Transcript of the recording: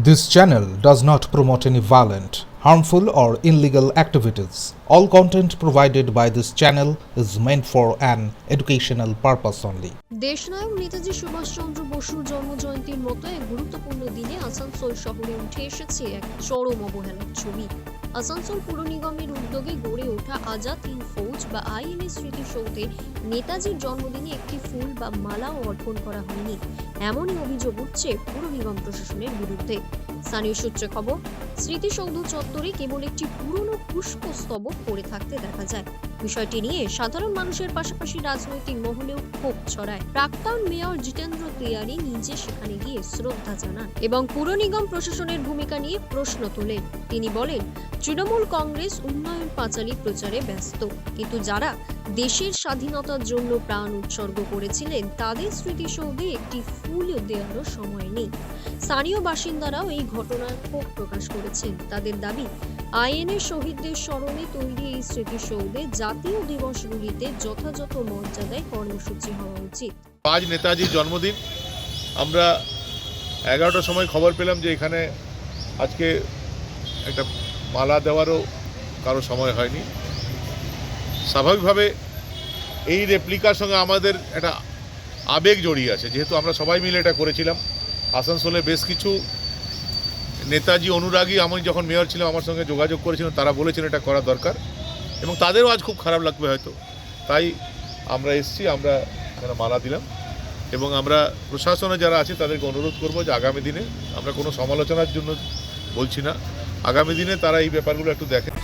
This channel does not promote any violent, harmful, or illegal activities. All content provided by this channel is meant for an educational purpose only. দেশনায়ক Netaji Subhash Chandra বসুর জন্মজয়ন্তীর মতো এক গুরুত্বপূর্ণ দিনে আসানসোল শহরে উঠে এসেছে এক চরম অবহেলার ছবি আসানসোল পুর নিগমের উদ্যোগে গড়ে ওঠা আজাদ হিন্দ ফৌজ বা আইএনএ স্মৃতিসৌধে নেতাজির জন্মদিনে একটি ফুল বা মালাও অর্পণ করা হয়নি। এমনই অভিযোগ উঠছে পুর নিগম প্রশাসনের বিরুদ্ধে। স্থানীয় সূত্রে খবর, স্মৃতিসৌধ চত্বরে কেবল একটি পুরনো পুষ্পস্তবক পড়ে থাকতে দেখা যায়। বিষয়টি নিয়ে সাধারণ মানুষের পাশাপাশি রাজনৈতিক মহলেও ক্ষোভ ছড়ায়। প্রাক্তন মেয়র জিতেন্দ্র তিয়ারি নিজে সেখানে গিয়ে শ্রদ্ধা জানান এবং পুর নিগম প্রশাসনের ভূমিকা নিয়ে প্রশ্ন তোলেন। তিনি বলেন, তৃণমূল কংগ্রেস উন্নয়ন পাঁচালী প্রচারে ব্যস্ত। কিন্তু যারা দেশের স্বাধীনতার জন্য প্রাণ উৎসর্গ করেছিলেন, তাদের স্মৃতিসৌধে একটি ফুল দেওয়ারও সময় নেই। স্থানীয় বাসিন্দারাও এই ঘটনার ক্ষোভ প্রকাশ করেছেন। তাদের দাবি আইএনএ শহীদদের স্মরণে তৈরি এই স্মৃতিসৌধে জাতীয় দিবসগুলিতে যথাযথ মর্যাদায় কর্মসূচি হওয়া উচিত। আজ নেতাজির জন্মদিন। আমরা এগারোটার সময় খবর পেলাম যে এখানে আজকে একটা মালা দেওয়ারও কারও সময় হয়নি। স্বাভাবিকভাবে এই রেপ্লিকার সঙ্গে আমাদের একটা আবেগ জড়িয়ে আছে। যেহেতু আমরা সবাই মিলে এটা করেছিলাম। আসানসোলে বেশ কিছু নেতাজি, অনুরাগী, আমি যখন মেয়র ছিলাম, আমার সঙ্গে যোগাযোগ করেছিলেন, তারা বলেছেন এটা করা দরকার। এবং তাদেরও আজ খুব খারাপ লাগবে হয়তো। তাই আমরা এসছি, আমরা এখানে মালা দিলাম। এবং আমরা প্রশাসনে যারা আছে, তাদেরকে অনুরোধ করব যে আগামী দিনে আমরা কোনো সমালোচনার জন্য বলছি না। আগামী দিনে তারা এই ব্যাপারগুলো একটু দেখেন